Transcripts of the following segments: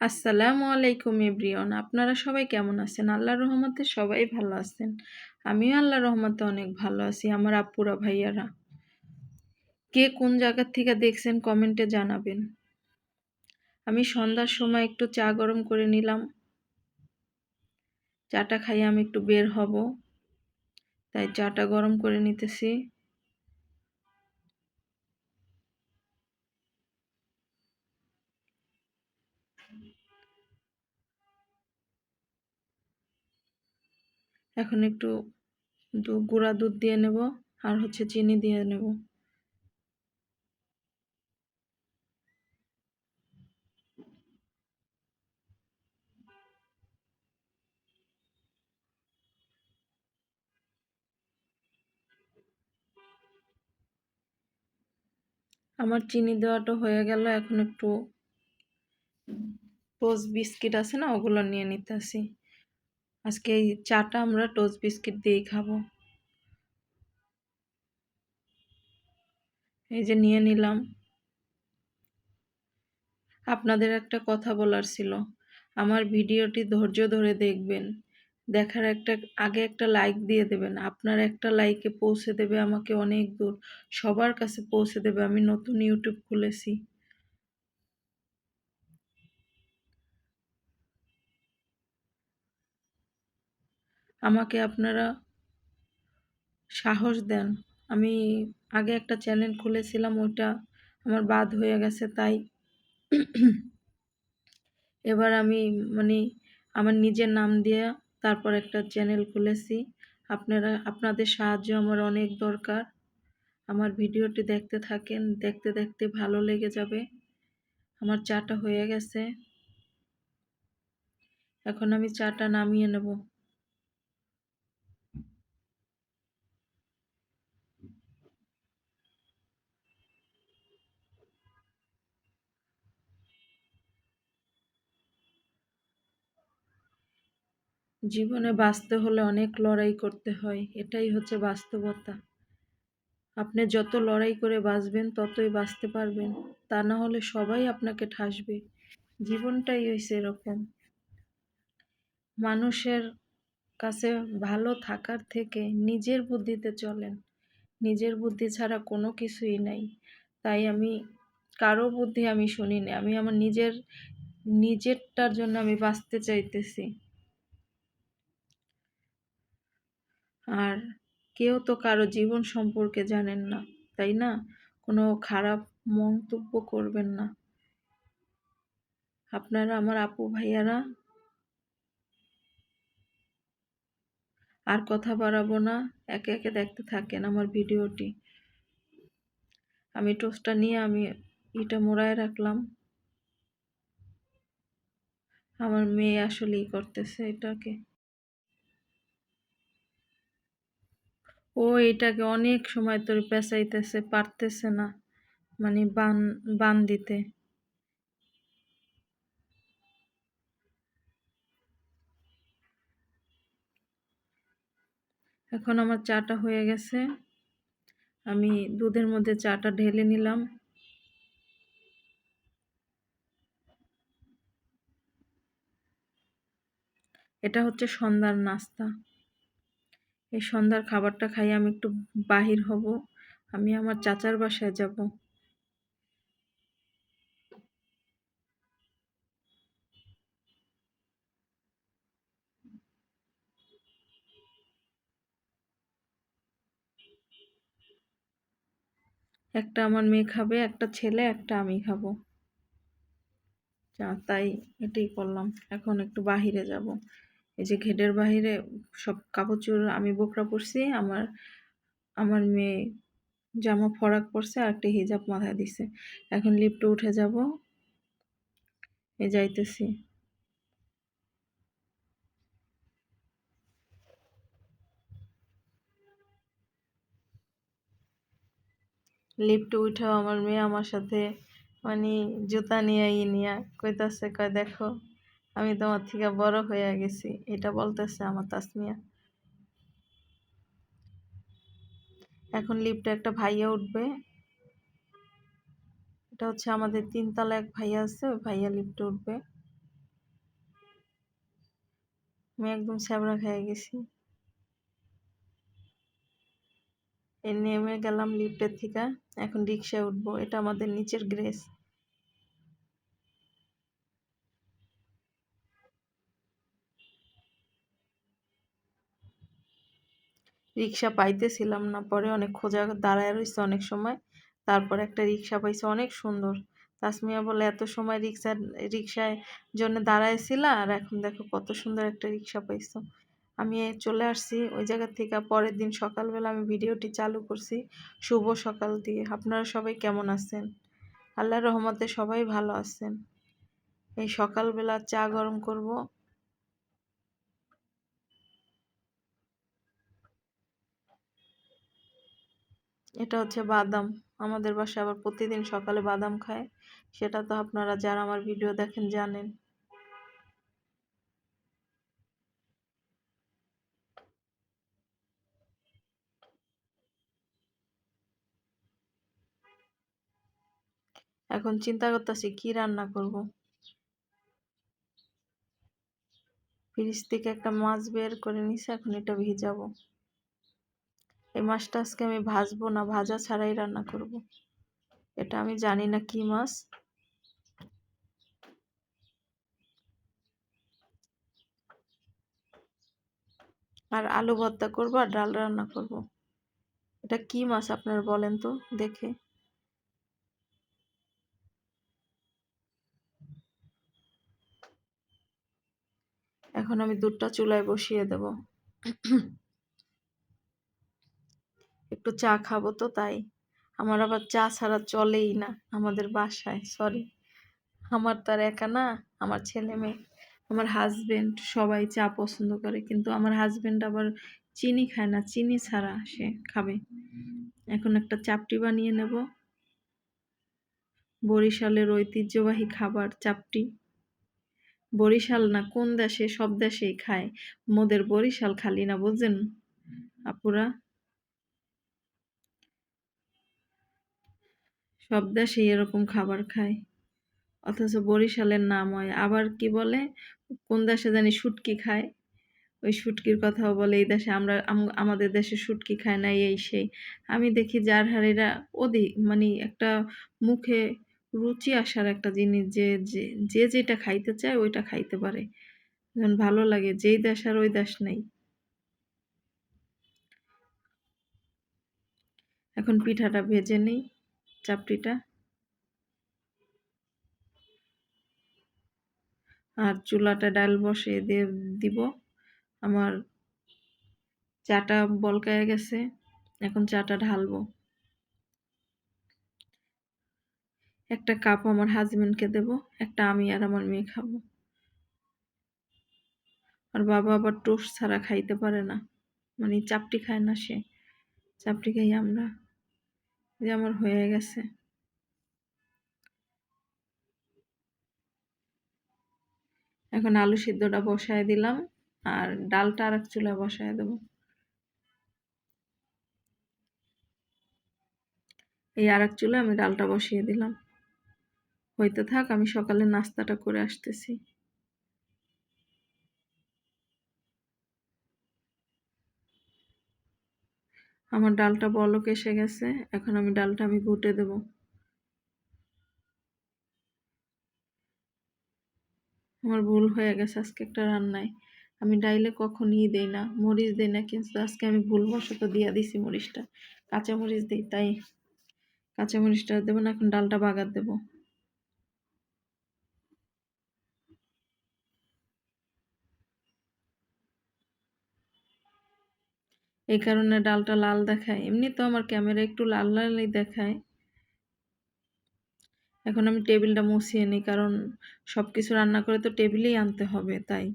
আসসালামু আলাইকুম এভরিওয়ান। আপনারা সবাই কেমন আছেন? আল্লাহর রহমতে সবাই ভালো আছেন। আমিও আল্লাহ রহমতে অনেক ভালো আছি, আমার আপুরা ভাইয়ারা। কে কোন জায়গার থেকে দেখছেন কমেন্টে জানাবেন। আমি সন্ধ্যার সময় একটু চা গরম করে নিলাম। চাটা খাইয়ে আমি একটু বের হব। তাই চাটা গরম করে নিতেছি। এখন একটু গুঁড়া দুধ দিয়ে নেব আর হচ্ছে চিনি দিয়ে নেব। আমার চিনি দেওয়াটা হয়ে গেল, এখন একটু টোস্ট বিস্কিট আছে না, ওগুলো নিয়ে নিতেছি। আজকে এই চাটা আমরা টোস্ট বিস্কিট দিয়েই খাব। এই যে নিয়ে নিলাম। আপনাদের একটা কথা বলার ছিল, আমার ভিডিওটি ধৈর্য ধরে দেখবেন, দেখার একটা, আগে একটা লাইক দিয়ে দেবেন, আপনার একটা লাইকে পৌঁছে দেবে আমাকে অনেক দূর, সবার কাছে পৌঁছে দেবে, আমি নতুন ইউটিউব খুলেছি। আমাকে আপনারা সাহস দেন। আমি আগে একটা চ্যানেল খুলেছিলাম, ওটা আমার বাদ হয়ে গেছে, তাই এবার আমি মানে আমার নিজের নাম দিয়ে তারপর একটা চ্যানেল খুলেছি। আপনারা, আপনাদের সাহায্য আমার অনেক দরকার। আমার ভিডিওটি দেখতে থাকেন, দেখতে দেখতে ভালো লেগে যাবে। আমার চাটা হয়ে গেছে। এখন আমি চাটা নামিয়ে নেব। জীবনে বাঁচতে হলে অনেক লড়াই করতে হয়, এটাই হচ্ছে বাস্তবতা। আপনি যত লড়াই করে বাঁচবেন, ততই বাঁচতে পারবেন, তা না হলে সবাই আপনাকে ঠাসবে। জীবনটাই হয়েছে এরকম। মানুষের কাছে ভালো থাকার থেকে নিজের বুদ্ধিতে চলেন। নিজের বুদ্ধি ছাড়া কোনো কিছুই নাই। তাই আমি, কারও বুদ্ধি আমি শুনিনি। আমি আমার নিজের, নিজেরটার জন্য আমি বাঁচতে চাইতেছি। আর কেউ তো কারও জীবন সম্পর্কে জানেন না, তাই না? কোনো খারাপ মন্তব্য করবেন না। আপনারা আমার আপু ভাইয়ারা, আর কথা বাড়াবো না, একে একে দেখতে থাকেন আমার ভিডিওটি। আমি টোস্টটা নিয়ে আমি এটা মোড়ায় রাখলাম। আমার মেয়ে আসলেই করতেছে এটাকে। ও এটাকে অনেক সময় ধরে পেঁচাইতেছে, পারতেছে না মানে বান বান দিতে। এখন আমার চাটা হয়ে গেছে। আমি দুধের মধ্যে চাটা ঢেলে নিলাম। এটা হচ্ছে সন্ধ্যার নাস্তা। এই সন্ধ্যার খাবারটা খাই, আমি একটু বাহির হব। আমি আমার চাচার বাসায় যাব। একটা আমার মেয়ে খাবে, একটা ছেলে, একটা আমি খাব। তাই এটাই করলাম। এখন একটু বাহিরে যাব। এই যে ঘেটের বাহিরে সব কাপড় চোপড় আমি বোকরা পরছি, আমার আমার মেয়ে জামা ফরাক পরছে আর একটা হিজাব মাথায় দিছে। এখন লিফটে উঠে যাব। এ যাইতেছি। লিফটে উঠেও আমার মেয়ে আমার সাথে মানে জুতা নিয়ে ই নিয়ে কইতাছে, কয় দেখো আমি তোমার থেকে বড় হয়ে গেছি, এটা বলতেছে আমার তাসমিয়া। এখন লিফটে একটা ভাইয়া উঠবে। এটা হচ্ছে আমাদের তিনতলা এক ভাইয়া আছে, ওই ভাইয়া লিফটে উঠবে। আমি একদম স্যাবরা খেয়ে গেছি। এ নেমে গেলাম লিফটের থেকে, এখন রিক্সায় উঠবো, এটা আমাদের নিচের গ্রেস। রিক্সা পাইতেছিলাম না। পরে অনেক খোঁজা দাঁড়ায় রয়েছে অনেক সময়। তারপর একটা রিক্সা পাইছে, অনেক সুন্দর। তাসমিয়া বলে, এত সময় রিক্সা, রিক্সায় জন্য দাঁড়াইছিলা আর এখন দেখো কত সুন্দর একটা রিক্সা পাইছো। আমি চলে আসছি, ওই জায়গা থেকে পরের দিন সকালবেলা আমি ভিডিওটি চালু করছি। শুভ সকাল দিয়ে। আপনারা সবাই কেমন আছেন? আল্লাহ রহমতে সবাই ভালো আছেন। এই সকালবেলা চা গরম করব। এটা হচ্ছে বাদাম। আমাদের বাসায় আবার প্রতিদিন সকালে বাদাম খায়। সেটা তো আপনারা যারা আমার ভিডিও দেখেন জানেন। এখন চিন্তা করতেছি কি রান্না করব। ফ্রিজ থেকে একটা মাছ বের করে নিছি, এখন এটা ভিজাবো। এই মাছটা আজকে আমি ভাজবো না, ভাজা ছাড়াই রান্না করব। এটা আমি জানি না কি মাছ আর আলু ভর্তা করব আর ডাল রান্না করব। এটা কি মাছ আপনারা বলেন তো দেখে এখন আমি দুধটা চুলায় বসিয়ে দেব একটু চা খাব তো তাই। আমার আবার চা ছাড়া চলেই না আমাদের বাসায় সরি আমার তার একা না, আমার ছেলে মেয়ে, আমার হাজবেন্ড সবাই চা পছন্দ করে, কিন্তু আমার হাজবেন্ড আবার চিনি খায় না, চিনি ছাড়া সে খাবে। এখন একটা চাপটি বানিয়ে নেব। বরিশালের ঐতিহ্যবাহী খাবার চাপটি। বরিশাল না, কোন দেশে? সব দেশেই খায়। মোদের বরিশাল খালি না, বুঝছেন? আপুরা? সব দেশেই এরকম খাবার খায়। অথচ বরিশালের নাম হয় আবার কি বলে? কোন দেশে জানি শুটকি খায়। ওই শুটকির কথাও বলে, এই দেশে আমরা আমাদের দেশে শুটকি খায় না, এই, সেই। আমি দেখি যার হারিরা ওদি মানে একটা মুখে রুচি আসার একটা জিনিস যে যে যেটা খাইতে চায় ওইটা খাইতে পারে। যেমন ভালো লাগে, যেই দেশ আর ওই দেশ নেই। এখন পিঠাটা ভেজে নিই। চাপটিটা আর চুলাটা ডাল বসিয়ে দিয়ে দিব। আমার চাটা বলকায় গেছে, এখন চাটা ঢালবো। একটা কাপ আমার হাজবেন্ডকে দেব, একটা আমি আর আমার মেয়ে খাব। আর বাবা আবার টোস্ট ছাড়া খাইতে পারে না মানে চাপটি খায় না সে চাপটি খাই আমরা। যে আমার হয়ে গেছে। এখন আলু সিদ্ধটা বসায় দিলাম, আর ডালটা আর এক চুলায় বসায় দেবো। এই আর এক চুলে আমি ডালটা বসিয়ে দিলাম। হইতে থাক, আমি সকালে নাস্তাটা করে আসতেছি। আমার ডালটা বলক এসে গেছে, এখন আমি ডালটা আমি ঘুটে দেব। আমার ভুল হয়ে গেছে আজকে একটা রান্নায়। আমি ডাইলে কখনই দেই না, মরিচ দেই না, কিন্তু আজকে আমি ভুলবশত দিয়া দিছি মরিচটা। কাঁচা মরিচ দিই, তাই কাঁচা মরিচটা দেবো না, এখন ডালটা বাগার দেব। এই কারণে ডালটা লাল দেখায়। এমনি তো আমার ক্যামেরা একটু লাল লালই দেখায়। এখন আমি টেবিলটা মুছিয়ে নিই, কারণ সব কিছু রান্না করে তো টেবিলেই আনতে হবে, তাই।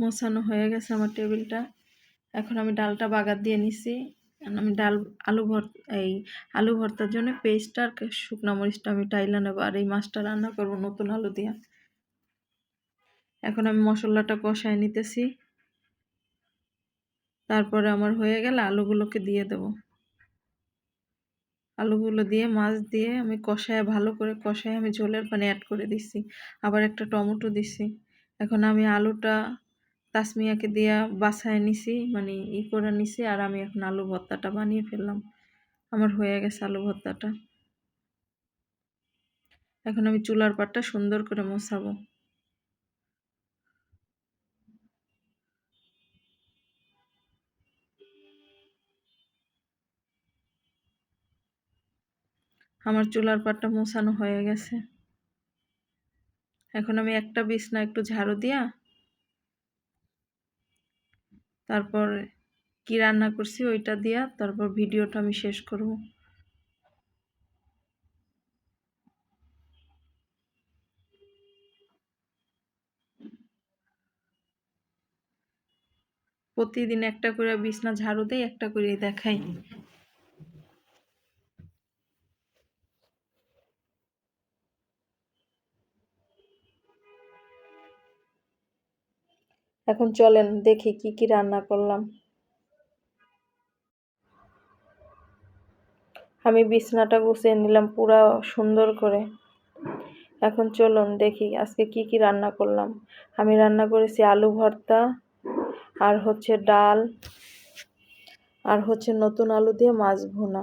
মোছানো হয়ে গেছে আমার টেবিলটা। এখন আমি ডালটা বাগার দিয়ে নিছি। আমি ডাল, আলু ভর, এই আলু ভর্তার জন্য পেস্ট আর শুকনো মরিচটা আমি টাইলা নেব আর এই মাছটা রান্না করব নতুন আলু দিয়ে। এখন আমি মশলাটা কষায় নিতেছি। তারপরে আমার হয়ে গেলে আলুগুলোকে দিয়ে দেব। আলুগুলো দিয়ে, মাছ দিয়ে আমি কষায়, ভালো করে কষায় আমি ঝোলের পানি অ্যাড করে দিছি। আবার একটা টমেটো দিছি। এখন আমি আলুটা তাসমিয়াকে দিয়া বাসায় নিছি মানে ই করে নিছি, আর আমি এখন আলু ভর্তাটা বানিয়ে ফেললাম। আমার হয়ে গেছে আলু ভর্তাটা। এখন আমি চুলার পাটটা সুন্দর করে মোছাবো। আমার চুলার পাটটা মোছানো হয়ে গেছে। এখন আমি একটা বিছনা একটু ঝাড়ু দিয়া তারপর কি রান্না করছি ওইটা দিয়া তারপর ভিডিওটা আমি শেষ করব। প্রতিদিন একটা করে বিছনা ঝাড়ু দেয় একটা করে দেখাই। এখন চলেন, দেখি কি কি রান্না করলাম। আমি বিছনাটা গুছিয়ে নিলাম পুরা সুন্দর করে। এখন চলুন, দেখি আজকে কি কি রান্না করলাম। আমি রান্না করেছি আলু ভর্তা, আর হচ্ছে ডাল, আর হচ্ছে নতুন আলু দিয়ে মাছ ভুনা।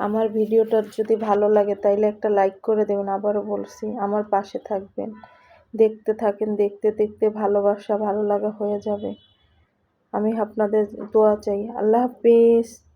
আমার ভিডিওটা যদি ভালো লাগে তাইলে একটা লাইক করে দেবেন, আবারও বলছি, আমার পাশে থাকবেন। দেখতে থাকেন, দেখতে দেখতে ভালোবাসা ভালো লাগা হয়ে যাবে। আমি আপনাদের দোয়া চাই। আল্লাহ হাফিজ।